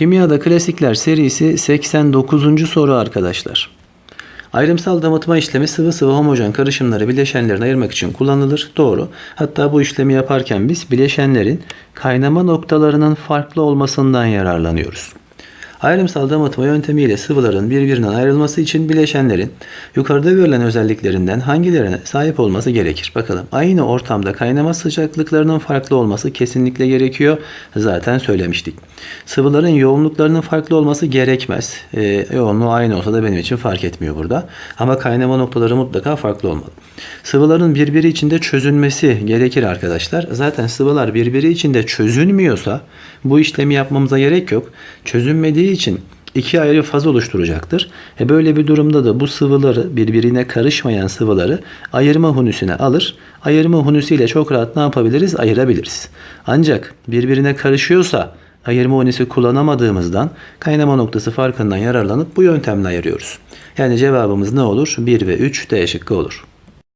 Kimyada Klasikler serisi 89. soru arkadaşlar. Ayrımsal damıtma işlemi sıvı sıvı homojen karışımları bileşenlerine ayırmak için kullanılır. Doğru. Hatta bu işlemi yaparken biz bileşenlerin kaynama noktalarının farklı olmasından yararlanıyoruz. Ayrımsal damıtma yöntemiyle sıvıların birbirinden ayrılması için bileşenlerin yukarıda verilen özelliklerinden hangilerine sahip olması gerekir? Bakalım. Aynı ortamda kaynama sıcaklıklarının farklı olması kesinlikle gerekiyor. Zaten söylemiştik. Sıvıların yoğunluklarının farklı olması gerekmez. Ee, yoğunluğu aynı olsa da benim için fark etmiyor burada. Ama kaynama noktaları mutlaka farklı olmalı. Sıvıların birbiri içinde çözünmesi gerekir arkadaşlar. Zaten sıvılar birbiri içinde çözünmüyorsa bu işlemi yapmamıza gerek yok. Çözünmediği için iki ayrı faz oluşturacaktır. E böyle bir durumda da bu sıvıları birbirine karışmayan sıvıları ayırma hunusine alır. Ayırma hunusiyle çok rahat ne yapabiliriz? Ayırabiliriz. Ancak birbirine karışıyorsa ayırma hunusi kullanamadığımızdan kaynama noktası farkından yararlanıp bu yöntemle ayırıyoruz. Yani cevabımız ne olur? 1 ve 3 D şıkkı olur.